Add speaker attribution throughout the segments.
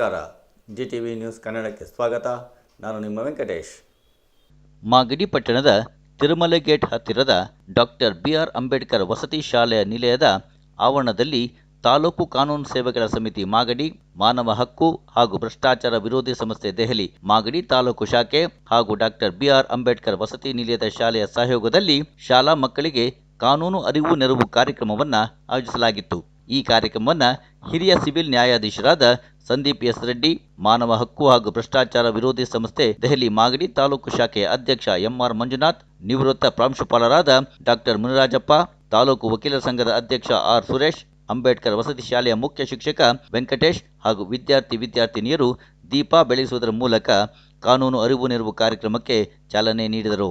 Speaker 1: ನಮಸ್ಕಾರ. G T V news ಕನ್ನಡಕ್ಕೆ ಸ್ವಾಗತ. ನಾನು ನಿಮ್ಮ ವೆಂಕಟೇಶ್.
Speaker 2: ಮಾಗಡಿ ಪಟ್ಟಣದ ತಿರುಮಲೆ ಗೇಟ್ ಹತ್ತಿರದ ಡಾಕ್ಟರ್ ಬಿ ಆರ್ ಅಂಬೇಡ್ಕರ್ ವಸತಿ ಶಾಲೆಯ ನಿಲಯದ ಆವರಣದಲ್ಲಿ ತಾಲೂಕು ಕಾನೂನು ಸೇವೆಗಳ ಸಮಿತಿ ಮಾಗಡಿ, ಮಾನವ ಹಕ್ಕು ಹಾಗೂ ಭ್ರಷ್ಟಾಚಾರ ವಿರೋಧಿ ಸಂಸ್ಥೆ ದೆಹಲಿ, ಮಾಗಡಿ ತಾಲೂಕು ಶಾಖೆ ಹಾಗೂ ಡಾಕ್ಟರ್ ಬಿಆರ್ ಅಂಬೇಡ್ಕರ್ ವಸತಿ ನಿಲಯದ ಶಾಲೆಯ ಸಹಯೋಗದಲ್ಲಿ ಶಾಲಾ ಮಕ್ಕಳಿಗೆ ಕಾನೂನು ಅರಿವು ನೆರವು ಕಾರ್ಯಕ್ರಮವನ್ನು ಆಯೋಜಿಸಲಾಗಿತ್ತು. ಈ ಕಾರ್ಯಕ್ರಮವನ್ನು ಹಿರಿಯ ಸಿವಿಲ್ ನ್ಯಾಯಾಧೀಶರಾದ ಸಂದೀಪ್ ಎಸ್ ರೆಡ್ಡಿ, ಮಾನವ ಹಕ್ಕು ಹಾಗೂ ಭ್ರಷ್ಟಾಚಾರ ವಿರೋಧಿ ಸಂಸ್ಥೆ ದೆಹಲಿ ಮಾಗಡಿ ತಾಲೂಕು ಶಾಖೆಯ ಅಧ್ಯಕ್ಷ ಎಂಆರ್ ಮಂಜುನಾಥ್, ನಿವೃತ್ತ ಪ್ರಾಂಶುಪಾಲರಾದ ಡಾಕ್ಟರ್ ಮುನಿರಾಜಪ್ಪ, ತಾಲೂಕು ವಕೀಲರ ಸಂಘದ ಅಧ್ಯಕ್ಷ ಆರ್ ಸುರೇಶ್, ಅಂಬೇಡ್ಕರ್ ವಸತಿ ಶಾಲೆಯ ಮುಖ್ಯ ಶಿಕ್ಷಕ ವೆಂಕಟೇಶ್ ಹಾಗೂ ವಿದ್ಯಾರ್ಥಿ ವಿದ್ಯಾರ್ಥಿನಿಯರು ದೀಪ ಬೆಳೆಸುವುದರ ಮೂಲಕ ಕಾನೂನು ಅರಿವು ನೆರವು ಕಾರ್ಯಕ್ರಮಕ್ಕೆ ಚಾಲನೆ ನೀಡಿದರು.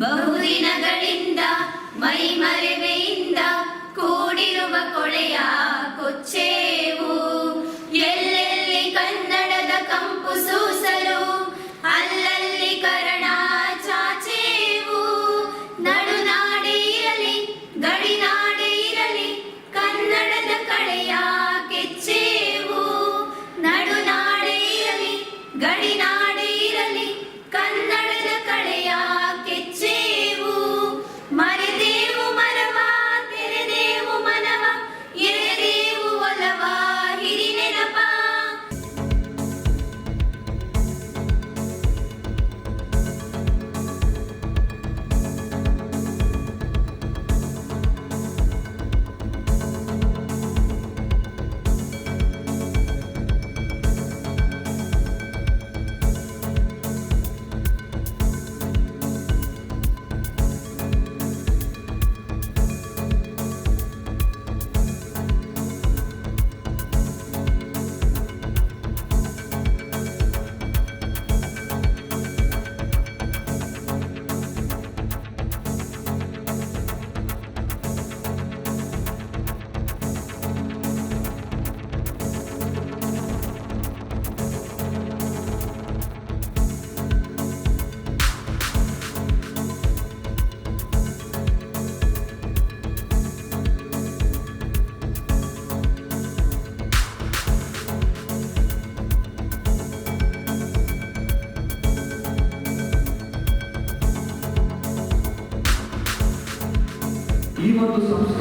Speaker 3: ಬಹುದಿನಗಳಿಂದ ಮೈಮರೆವೆಯಿಂದ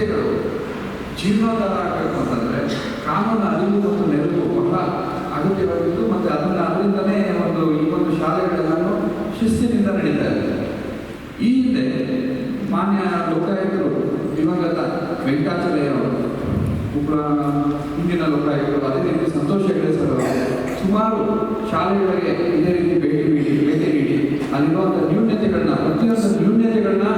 Speaker 4: ಸಂಸ್ಥೆಗಳು ಜೀರ್ಣೋದ್ಧಾರ ಆಗಬೇಕು ಅಂತಂದರೆ ಕಾನೂನು ಅರಿವು ಮತ್ತು ನೆರವು ಬಹಳ ಅಗತ್ಯವಾಗಿತ್ತು ಮತ್ತು ಅದನ್ನು ಅದರಿಂದಲೇ ಒಂದು ಈ ಒಂದು ಶಾಲೆಗಳೆಲ್ಲನೂ ಶಿಸ್ತಿನಿಂದ ನಡೀತಾ ಇದೆ ಈ ಹಿಂದೆ ಮಾನ್ಯ ಲೋಕಾಯುಕ್ತರು ದಿವಂಗತ ವೆಂಕಟಾಚಲಯ್ಯವರು ಉಪ ಹಿಂದಿನ ಲೋಕಾಯುಕ್ತರು, ಅದೇ ರೀತಿ ಸಂತೋಷ ಹೆಗಡೆ ಸುಮಾರು ಶಾಲೆಗಳಿಗೆ ಇದೇ ರೀತಿ ಭೇಟಿ ನೀಡಿ ಭೇಟಿ ನೀಡಿ ಅಲ್ಲಿರುವಂಥ ನ್ಯೂನ್ಯತೆಗಳನ್ನ ಪ್ರತಿಯೊಂದು ನ್ಯೂನ್ಯತೆಗಳನ್ನ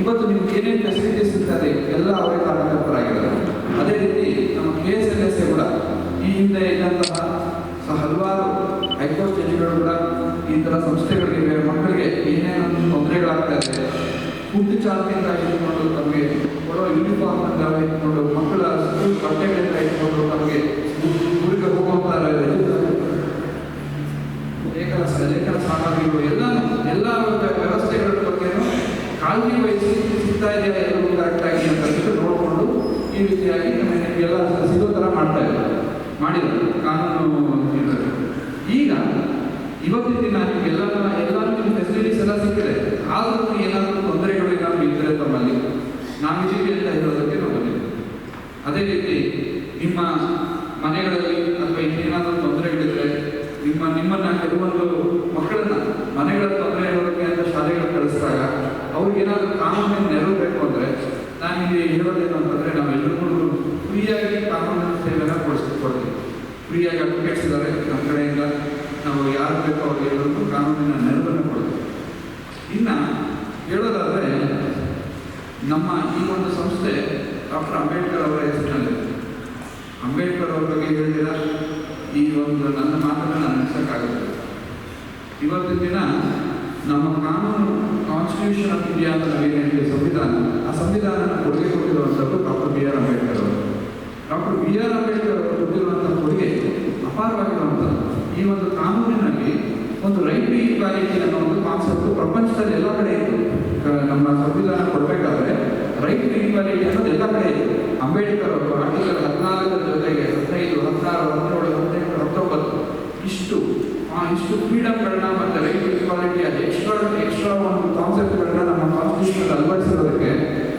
Speaker 4: ಇವತ್ತು ನಿಮ್ಗೆ ಏನೇನು ಫೆಸಿಲಿಟೀಸ್ ಇರ್ತದೆ, ಎಲ್ಲ ಅವರೇ ಕಾರಣಕರ್ತರಾಗಿದ್ದಾರೆ ಅದೇ ರೀತಿ ನಮ್ಮ ಕೆ ಎಸ್ ಎಲ್ ಎಸ್ ಕೂಡ ಈ ಹಿಂದೆ ಇದ್ದಂತಹ ಹಲವಾರು ಹೈಕೋರ್ಟ್ ಜಡ್ಜ್ಗಳು ಕೂಡ ಈ ಥರ ಸಂಸ್ಥೆಗಳಿಗೆ ಮಕ್ಕಳಿಗೆ ಏನೇನು ತೊಂದರೆಗಳಾಗ್ತಾ ಇದೆ ಫುಡ್ ಚಾಲ್ತಿಯಿಂದ ಇಟ್ಕೊಂಡು ತಮಗೆ ಕೊಡೋ ಯೂನಿಫಾರ್ಮ್ ಅಂತ ಇಟ್ಕೊಂಡು ಮಕ್ಕಳ ಸ್ಕೂಲ್ ಬಟ್ಟೆಗಳಿಂದ ಇಟ್ಕೊಂಡು ತಮಗೆ ಊರಿಗೆ ಹೋಗುವಂತ ಲೇಖನ ಲೇಖನ ಸಾಮಗ್ರಿಗಳು ಎಲ್ಲ ಕಾಳಜಿ ವಹಿಸಿ ಸಿಗ್ತಾ ಇದೆಯಾ ಎಲ್ಲರೂ ಕರೆಕ್ಟಾಗಿ ಅಂತ ನೋಡಿಕೊಂಡು ಈ ರೀತಿಯಾಗಿ ನಿಮಗೆಲ್ಲ ಸಿಗೋ ಥರ ಮಾಡ್ತಾ ಇದ್ದಾರೆ. ಮಾಡಿದ್ದಾರೆ. ಕಾನೂನು. ಈಗ ಇವತ್ತಿನ ದಿನ ನಿಮಗೆಲ್ಲ ಎಲ್ಲರೂ ನಿಮ್ಮ ಫೆಸಿಲಿಟೀಸ್ ಎಲ್ಲ ಸಿಕ್ಕಿದೆ. ಆದರೂ ಏನಾದರೂ ತೊಂದರೆಗಳು ಏನಾದರೂ ಇದ್ದರೆ ತಮ್ಮಲ್ಲಿ. ನಾವಿದ್ದೀವಿ ಅಂತ ಹೇಳೋದಕ್ಕೆ ನಮ್ಮಲ್ಲಿ ಅದೇ ರೀತಿ ನಿಮ್ಮ ಮನೆಗಳಲ್ಲಿ ಅಥವಾ ಇನ್ನೇನಾದರೂ ತೊಂದರೆಗಳಿದ್ರೆ ನಿಮ್ಮ, ನಿಮ್ಮನ್ನ ಕೆಲವೊಂದು ಮಕ್ಕಳನ್ನ ಮನೆಗಳ ತೊಂದರೆ ಇರೋದಕ್ಕೆ ಅಂತ ಶಾಲೆಗಳು ಕಳಿಸಿದಾಗ ಅವ್ರಿಗೆ ಏನಾದರೂ ಕಾನೂನಿನ ನೆರವು ಬೇಕು ಅಂದರೆ ನಾನು ಇಲ್ಲಿ ಹೇಳೋದೇನು ಅಂತಂದರೆ ನಾವೆಲ್ಲರೂ ಫ್ರೀಯಾಗಿ ಕಾನೂನಿನ ಸೇವೆನ ಕೊಡಿಸ್ ಕೊಡ್ತೀವಿ ಫ್ರೀಯಾಗಿ ಅಡ್ವೊಕೇಟ್ಸ್ ಇದ್ದಾರೆ ನಮ್ಮ ಕಡೆಯಿಂದ ನಾವು ಯಾರು ಬೇಕೋ ಅವ್ರಿಗೆ ಎಲ್ಲರಿಗೂ ಕಾನೂನಿನ ನೆರವನ್ನು ಕೊಡ್ತೀವಿ ಇನ್ನು ಹೇಳೋದಾದರೆ ನಮ್ಮ ಈ ಒಂದು ಸಂಸ್ಥೆ ಡಾಕ್ಟರ್ ಅಂಬೇಡ್ಕರ್ ಅವರ ಹೆಸರಿನಲ್ಲಿ. ಅಂಬೇಡ್ಕರ್ ಅವರ ಬಗ್ಗೆ ಹೇಳಿದಿರ ಈ ಒಂದು ನನ್ನ ಮಾತನ್ನು ನಾನು ನಡೆಸೋಕ್ಕಾಗುತ್ತೆ ಇವತ್ತಿನ ದಿನ ನಮ್ಮ ಕಾನೂನು ಕಾನ್ಸ್ಟಿಟ್ಯೂಷನ್ ಆಫ್ ಇಂಡಿಯಾ ಅಂತ ನಾವೇನು ಸಂವಿಧಾನ, ಆ ಸಂವಿಧಾನನ ಕೊಡುಗೆ ಕೊಟ್ಟಿರುವಂಥದ್ದು ಡಾಕ್ಟರ್ ಬಿ ಆರ್ ಅಂಬೇಡ್ಕರ್ ಅವರು. ಡಾಕ್ಟರ್ ಬಿ ಆರ್ ಅಂಬೇಡ್ಕರ್ ಅವರು ಕೊಟ್ಟಿರುವಂಥ ಕೊಡುಗೆ ಅಪಾರವಾಗಿರುವಂಥದ್ದು. ಈ ಒಂದು ಕಾನೂನಿನಲ್ಲಿ ಒಂದು ರೈಟ್ ಟು ಈಕ್ವಾಲಿಟಿ ಅನ್ನೋ ಒಂದು ಕಾನ್ಸೆಪ್ಟ್ ಪ್ರಪಂಚದಲ್ಲಿ ಎಲ್ಲ ಕಡೆ ಇತ್ತು. ನಮ್ಮ ಸಂವಿಧಾನ ಕೊಡಬೇಕಾದ್ರೆ ರೈಟ್ ಟು ಈಕ್ವಾಲಿಟಿ ಅನ್ನೋದು ಎಲ್ಲ ಕಡೆ ಇತ್ತು. ಅಂಬೇಡ್ಕರ್ ಅವರು ಆರ್ಟಿಕಲ್ ಹದಿನಾಲ್ಕರ ಜೊತೆಗೆ ಹದಿನೈದು, ಹದಿನಾರು, ಹದಿನೇಳು, ಹದಿನೆಂಟು, ಹತ್ತೊಂಬತ್ತು ಇಷ್ಟು, ಆ ಇಷ್ಟು ಫ್ರೀಡಮ್ಗಳನ್ನ ಮತ್ತು ರೈಟ್ ಟು ಈಕ್ವಾಲಿಟಿ ಅದು ಎಕ್ಸ್ಟ್ರಾ ಎಕ್ಸ್ಟ್ರಾ ಒಂದು ಕಾನ್ಸೆಪ್ಟ್ಗಳನ್ನ ನಮ್ಮ ಕಾನ್ಸ್ಟಿಟ್ಯೂಷನ್ ಅಳವಡಿಸಿರೋದಕ್ಕೆ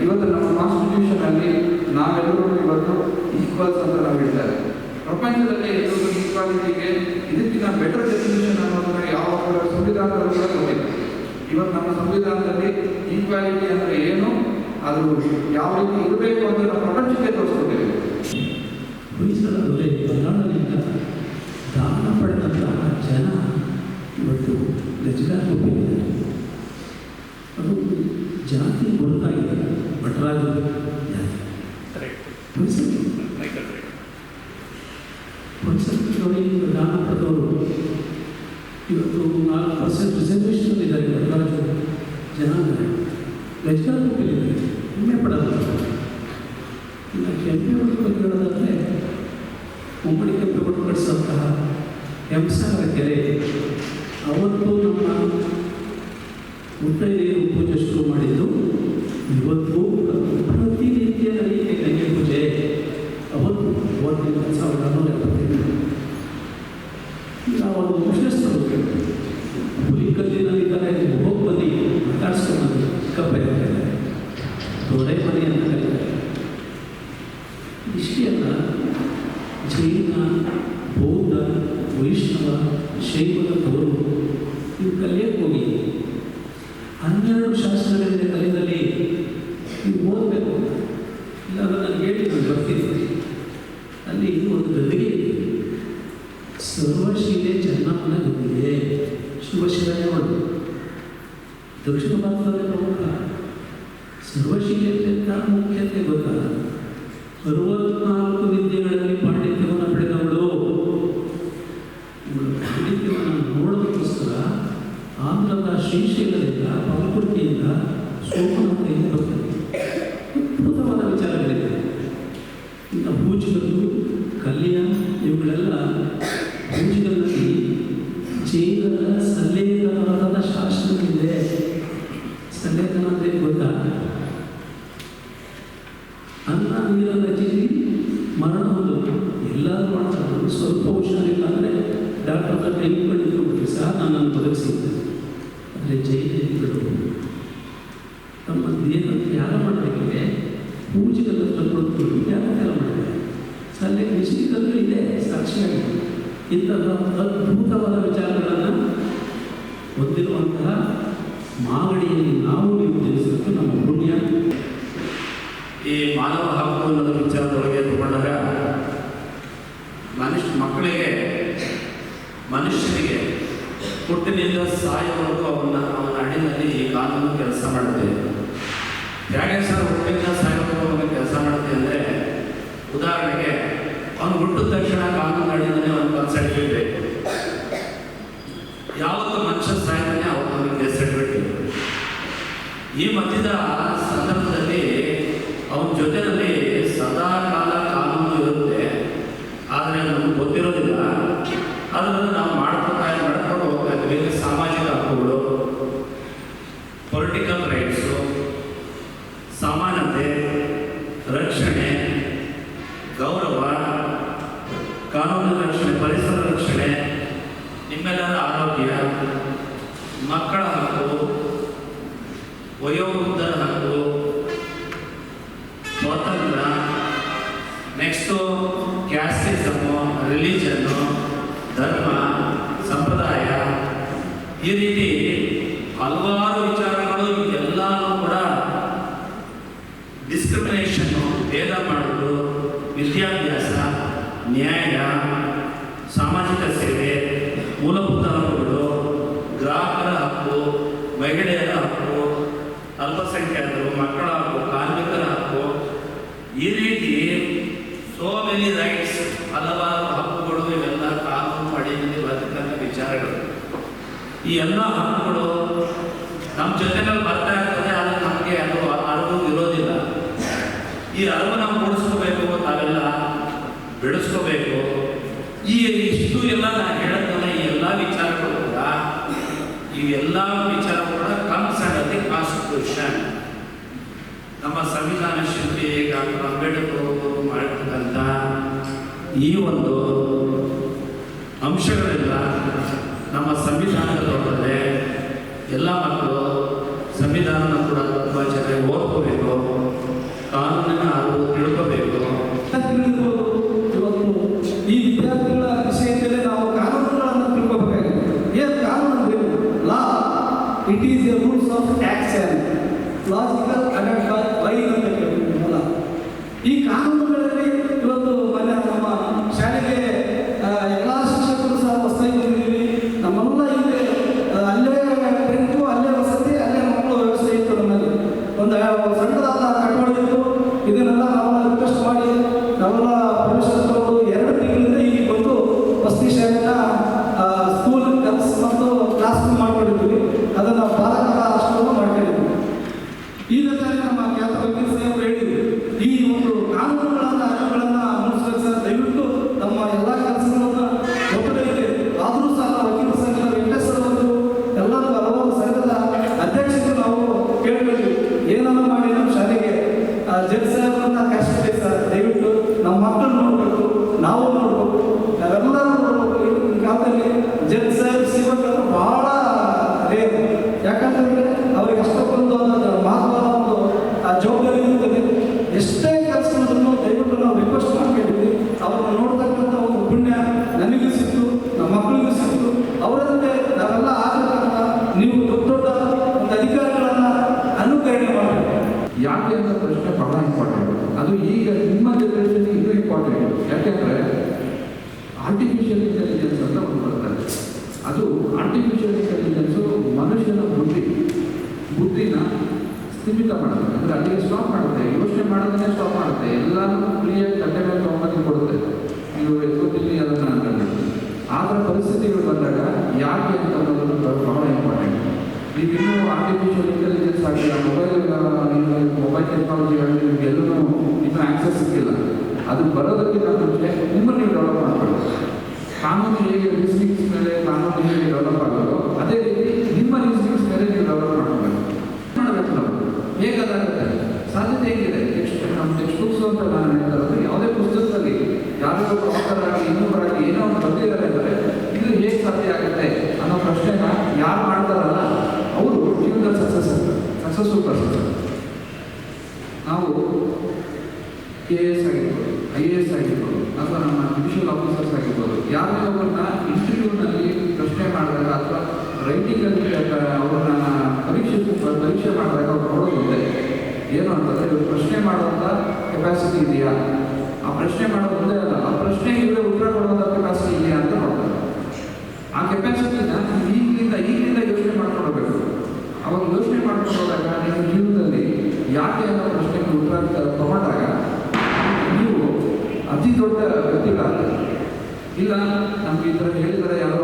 Speaker 4: ಇವತ್ತು ನಮ್ಮ ಕಾನ್ಸ್ಟಿಟ್ಯೂಷನ್ ಅಲ್ಲಿ ನಾವೆಲ್ಲರೂ ಇವತ್ತು ಈಕ್ವಲ್ಸ್ ಅಂತ ನಾವು ಹೇಳ್ತಾರೆ ಪ್ರಪಂಚದಲ್ಲಿ ಎಲ್ಲರೂ ಈಕ್ವಾಲಿಟಿಗೆ ಇದಕ್ಕಿಂತ ಬೆಟರ್ ಡೆಫಿನೇಷನ್ ಅನ್ನೋದನ್ನ ಯಾವ ಸಂವಿಧಾನದಲ್ಲೂ ಕೂಡ ಕೊಟ್ಟಿಲ್ಲ. ಇವತ್ತು ನಮ್ಮ ಸಂವಿಧಾನದಲ್ಲಿ ಈಕ್ವಾಲಿಟಿ ಅಂದರೆ ಏನು? ಅದು ಯಾವ ರೀತಿ ಇರಬೇಕು ಅಂತ ಪ್ರಪಂಚಕ್ಕೆ ತೋರಿಸ್ಕೊಟ್ಟಿದೆ.
Speaker 5: ಹೊಯ್ಸಳ ದೊರೆ ಬಲ್ಲಾಳರಿಂದ ದಾನ ಪಡೆದಂತಹ ಜನ ಇವತ್ತು ಗಜಗಾರೊಪ್ಪಿದ್ದಾರೆ ಅದು ಜಾತಿ ಗೊತ್ತಾಗಿದೆ ಭಟ್ರಾಜ ಇನ್ನು ಕೇಳೋದಾದರೆ ಹೇಳೋದಾದರೆ ಉಮ್ಮಡಿ ಕೆಂಪೇಗೌಡ ಕಟ್ಟಿಸಿದಂತಹ ಹೆಂಸಾಗರ ಕೆರೆ, ಅವತ್ತು ನಮ್ಮ ಮುತ್ತೈದೆಯರು ಪೂಜೆ ಶುರು ಮಾಡಿದ್ದು ಇವತ್ತು ಪ್ರತಿನಿತ್ಯ ನಡೆಯುತ್ತೆ ಗಂಗೆ ಪೂಜೆ ಅವತ್ತು ಮೂವತ್ತೈದು ಸಾವಿರದ ನಾನ್ನೂರ ಎಪ್ಪತ್ತೈದು ಈಗ ಒಂದು ಮುಖ್ಯಸ್ಥರು ಹುಲಿಕಲ್ಲಿನಲ್ಲಿದ್ದಾರೆ ಹೋಗಿ ಬಂದು ಮಾತಾಡ್ಸ್ಕೊಂಡು ಚಿಕ್ಕಪ್ಪ ಇದ್ದಾರೆ ದೊರೆ ಮನೆ ಅಂತ ಕರೀತಾರೆ ಇಷ್ಟೇ ಅಲ್ಲ ಜೈನ ಬೌದ್ಧ, ವೈಷ್ಣವ, ಶೈವದ ಶೈವದವರು ಇವು ಕಲಿಯಕ್ಕೆ ಹೋಗಿ ಹನ್ನೆರಡು ಶಾಸ್ತ್ರಗಳಿದೆ ಕಲೆಯಲ್ಲಿ ನೀವು ಓದಬೇಕು ಇಲ್ಲಾಂದ್ರೆ ನಾನು ನನಗೆ ಹೇಳಿ ನಾನು ಬರ್ತೀನಿ ಅಲ್ಲಿ ಒಂದು ಗದ್ದಿಗೆ ಇದೆ ಸರ್ವಶೀಲೆ ಚೆನ್ನಮ್ಮನ ಗದ್ದಿಗೆ ಮಾಡು ದಕ್ಷಿಣ ಭಾರತದಲ್ಲಿ ಪ್ರಮುಖ ಸರ್ವಶೀಲೆ ಮುಖ್ಯತೆ ಗೊತ್ತಾ? ಅರವತ್ನಾಲ್ಕು ವಿದ್ಯೆಗಳಲ್ಲಿ ಪಾಂಡಿತ್ಯವನ್ನು ಡಾಕ್ಟರ್ ಹತ್ರ ಕೈ ಬಿಟ್ಟು ಸಹ ನನ್ನನ್ನು ಬದುಕಿಸಿದ್ದೆ ಆದರೆ ಜೈನರಿಗಳು ತಮ್ಮ ದೇವರ ತ್ಯಾಗ ಮಾಡಬೇಕಿದೆ ಪೂಜೆಗಳನ್ನು ತಂದುಕೊಂಡು ತ್ಯಾಗ ತ್ಯಾಗ ಮಾಡಿದೆ ಸಲ್ಲೆ ನಿಶ್ಚಿತಲ್ಲೂ ಇದೆ ಸಾಕ್ಷಿಯಾಗಿ ಇಂತಹ ಅದ್ಭುತವಾದ ವಿಚಾರಗಳನ್ನು ಹೊಂದಿರುವಂತಹ ಮಾಗಡಿಯಲ್ಲಿ ನಾವು ನೀವು ಜನಿಸಿದ್ದು ನಮ್ಮ ಪುಣ್ಯ.
Speaker 6: ಈ ಮಾನವ ಹಕ್ಕು ಅನ್ನೋದು ವಿಚಾರದೊಳಗೆ ತಗೊಂಡಾಗ ಮನುಷ್ಯ ಮಕ್ಕಳಿಗೆ ಮನುಷ್ಯನಿಗೆ ಹುಟ್ಟಿನಿಂದ ಸಾಯವರೆಗೂ ಅವನ ಅವನ ಅಡಿನಲ್ಲಿ ಈ ಕಾನೂನು ಕೆಲಸ ಮಾಡುತ್ತೆ. ಹೇಗೆ ಸರ್ ಹುಟ್ಟಿನಿಂದ ಸಾಯವರೆಗೂ ಅವನ ಕೆಲಸ ಮಾಡುತ್ತೆ ಅಂದರೆ ಉದಾಹರಣೆಗೆ ಅವನು ಹುಟ್ಟಿದ ತಕ್ಷಣ ಕಾನೂನು ಹಣ್ಣಿನಲ್ಲಿ ಅವನ ಸರ್ಟಿಫಿಕೇಟ್ ಬೇಕು ಯಾವತ್ತು ಮನುಷ್ಯ ಸಾಯ್ತಾನೆ ಅವನ ಅವನಿಗೆ ಸರ್ಟಿಫಿಕೇಟ್ ಈ ಮಧ್ಯದ ಸಂದರ್ಭದಲ್ಲಿ ಅವನ ಜೊತೆಯಲ್ಲಿ ಸದಾ ಕಾಲ ಕಾನೂನು ಇರುತ್ತೆ ಆದರೆ ನಮ್ಗೆ ಗೊತ್ತಿರೋದಿಲ್ಲ ಅದನ್ನು ಧರ್ಮ, ಸಂಪ್ರದಾಯ, ಈ ರೀತಿ ಹಲವಾರು ವಿಚಾರಗಳು ಎಲ್ಲನೂ ಕೂಡ ಡಿಸ್ಕ್ರಿಮಿನೇಷನ್ನು ಭೇದ ಮಾಡುವುದು, ವಿದ್ಯಾಭ್ಯಾಸ, ನ್ಯಾಯ, ಸಾಮಾಜಿಕ ಸೇವೆ, ಮೂಲಭೂತ ಹಕ್ಕುಗಳು, ಗ್ರಾಹಕರ ಹಕ್ಕು, ಮಹಿಳೆಯರ ಹಕ್ಕು, ಅಲ್ಪಸಂಖ್ಯಾತರು, ಮಕ್ಕಳ ಹಕ್ಕು, ಕಾರ್ಮಿಕರ ಹಕ್ಕು, ಈ ರೀತಿ ಸೋ ಮೆನಿ ರೈಟ್ಸ್ ಹಲವಾರು ಹಕ್ಕುಗಳು ಇವೆಲ್ಲ ಕಾನೂನು ಅಡಿಯಲ್ಲಿ ಬರ್ತಕ್ಕಂಥ ವಿಚಾರಗಳು ಈ ಎಲ್ಲ ಹಕ್ಕುಗಳು ನಮ್ಮ ಜೊತೆನಲ್ಲಿ ಬರ್ತಾ ಇರ್ತದೆ ಆದರೆ ನಮಗೆ ಅದು ಅರಿವು ಇರೋದಿಲ್ಲ. ಈ ಅರಿವು ನಾವು ಮೂಡಿಸ್ಕೋಬೇಕು ತಾವೆಲ್ಲ ಬೆಳೆಸ್ಕೋಬೇಕು ಈ ಇಷ್ಟು ಎಲ್ಲ ನಾನು ಹೇಳೋದಲ್ಲ ಈ ಎಲ್ಲ ವಿಚಾರಗಳು ಕೂಡ ಇವೆಲ್ಲ ವಿಚಾರ ಕೂಡ ಕಮ್ಸ್ ಆ್ಯಂಡ್ ಅದೇ ಕಾನ್ಸ್ಟಿಟ್ಯೂಷನ್ ನಮ್ಮ ಸಂವಿಧಾನ ಶಿಲ್ಪಿ ಡಾಕ್ಟರ್ ಅಂಬೇಡ್ಕರ್ ಅವರು ಮಾಡಿರ್ತಕ್ಕಂಥ ಈ ಒಂದು ಅಂಶಗಳೆಲ್ಲ ನಮ್ಮ ಸಂವಿಧಾನದ ಎಲ್ಲ ಮಕ್ಕಳು ಸಂವಿಧಾನವನ್ನು ಕೂಡ ತುಂಬ ಚೆನ್ನಾಗಿ ಓದ್ಕೋಬೇಕು
Speaker 4: 然后 dân sơ sĩ quân artificial intelligence ಮನುಷ್ಯನ ಬುದ್ಧಿ, ಬುದ್ಧಿನ ಸ್ಥಿಮಿತ ಮಾಡುತ್ತೆ. ಅಂದರೆ ಅಲ್ಲಿಗೆ ಸ್ಟಾಪ್ ಮಾಡುತ್ತೆ. ಯೋಚನೆ ಮಾಡೋದನ್ನೇ ಸ್ಟಾಪ್ ಮಾಡುತ್ತೆ. ಎಲ್ಲಾನು ಫ್ರೀಯಾಗಿ ಕಟ್ಟೆ ಮೇಲೆ ತೊಗೊಂಡು ಕೊಡುತ್ತೆ. ನೀವು ಎತ್ಕೋತೀನಿ ಅದನ್ನು ಅನ್ಕೊಂಡು ಆದರೆ ಪರಿಸ್ಥಿತಿಗಳು ಬಂದಾಗ ಯಾಕೆ ಅಂತ ಅನ್ನೋದನ್ನು ಬಹಳ ಇಂಪಾರ್ಟೆಂಟ್ ಈಗ ಇನ್ನೂ ಆರ್ಟಿಫಿಷಿಯಲ್ ಇಂಟೆಲಿಜೆನ್ಸ್ ಆಗಿಲ್ಲ ಮೊಬೈಲ್ ಮೊಬೈಲ್ ಟೆಕ್ನಾಲಜಿ ನಿಮಗೆಲ್ಲರೂ ನಿಮಗೆಲ್ಲೂ ಇನ್ನೂ ಆಕ್ಸೆಸ್ ಸಿಕ್ಕಿಲ್ಲ. ಅದು ಬರೋದಕ್ಕಿಂತ ಮುಂಚೆ ನಿಮ್ಮನ್ನು ನೀವು ಡೆವಲಪ್ ಮಾಡಬೇಕು ಕಾನೂನು ಹೇಗೆ ರೀಸನಿಂಗ್ಸ್ ಮೇಲೆ ಕಾನೂನು ಹೇಗೆ ಡೆವಲಪ್ ಆಗೋದು ಅದೇ ರೀತಿ ನಿಮ್ಮ ರೀಸನಿಂಗ್ಸ್ ಮೇಲೆ ನೀವು ಡೆವಲಪ್ ಮಾಡಬೇಕು ಮಾಡಬೇಕು ನಾವು ಹೇಗೆ ಅದಾಗುತ್ತೆ ಸಾಧ್ಯತೆ ಹೇಗಿದೆ ಟೆಕ್ಸ್ಟ್ ನಮ್ಮ ಟೆಕ್ಸ್ಟ್ ಬುಕ್ಸ್ ಅಂತ ನಾನು ಹೇಳ್ತಾ ಇರೋದು ಯಾವುದೇ ಪುಸ್ತಕದಲ್ಲಿ ಯಾರೋ ಒಬ್ಬ author ಆಗಲಿ ಇನ್ನೊಬ್ಬರಾಗಲಿ ಏನೋ ಒಂದು ಬಂದಿದ್ದಾರೆ ಅಂದರೆ ಇದು ಹೇಗೆ ಸಾಧ್ಯ ಆಗುತ್ತೆ ಅನ್ನೋ ಪ್ರಶ್ನೆನ ಯಾರು ಮಾಡ್ತಾರಲ್ಲ ಅವರು ಜೀವನದಲ್ಲಿ ಸಕ್ಸಸ್ ಸಕ್ಸಸ್ಫುಲ್ ಪರ್ಸನ್ ನಾವು ಕೆ ಎ ಎಸ್ ಆಗಿರ್ಬೋದು ಐ ಎ ಎಸ್ ಆಗಿರ್ಬೋದು ಅಥವಾ ನಮ್ಮ ಜುಡಿಷಿಯಲ್ ಆಫೀಸರ್ಸ್ ಆಗಿರ್ಬೋದು ಯಾರೇ ಅವ್ರನ್ನ ಇಂಟರ್ವ್ಯೂನಲ್ಲಿ ಪ್ರಶ್ನೆ ಮಾಡಿದಾಗ ಅಥವಾ ರೈಟಿಂಗಲ್ಲಿ ಅವ್ರನ್ನ ಪರೀಕ್ಷೆ ಪರೀಕ್ಷೆ ಮಾಡಿದಾಗ ಅವ್ರು ನೋಡೋದಿದೆ ಏನು ಅಂತಂದರೆ ಇವ್ರು ಪ್ರಶ್ನೆ ಮಾಡುವಂಥ ಕೆಪಾಸಿಟಿ ಇದೆಯಾ? ಆ ಪ್ರಶ್ನೆ ಮಾಡೋದು ಒಂದೇ ಅಲ್ಲ, ಆ ಪ್ರಶ್ನೆ ಇವರೇ ಉತ್ತರ ಕೊಡುವಂತ ಕೆಪಾಸಿಟಿ ಇದೆಯಾ ಅಂತ ನೋಡ್ತಾರೆ. ಆ ಕೆಪಾಸಿಟಿನ ಈಗಿನಿಂದ ಈಗಿನಿಂದ ಯೋಚನೆ ಮಾಡ್ಕೊಳ್ಬೇಕು. ಅವಾಗ ಯೋಚನೆ ಮಾಡ್ಕೊಂಡಾಗ ನಿಮ್ಮ ಜೀವನದಲ್ಲಿ ಯಾಕೆ ಅನ್ನೋ ಪ್ರಶ್ನೆಗೆ ಉತ್ತರ ತಗೊಂಡಾಗ ನೀವು ಅತಿ ದೊಡ್ಡ ವ್ಯಕ್ತಿಗಳಾಗ್ತದೆ ಇಲ್ಲ ನಮ್ಗೆ ಈ ಥರ ಹೇಳಿದರೆ ಯಾರೋ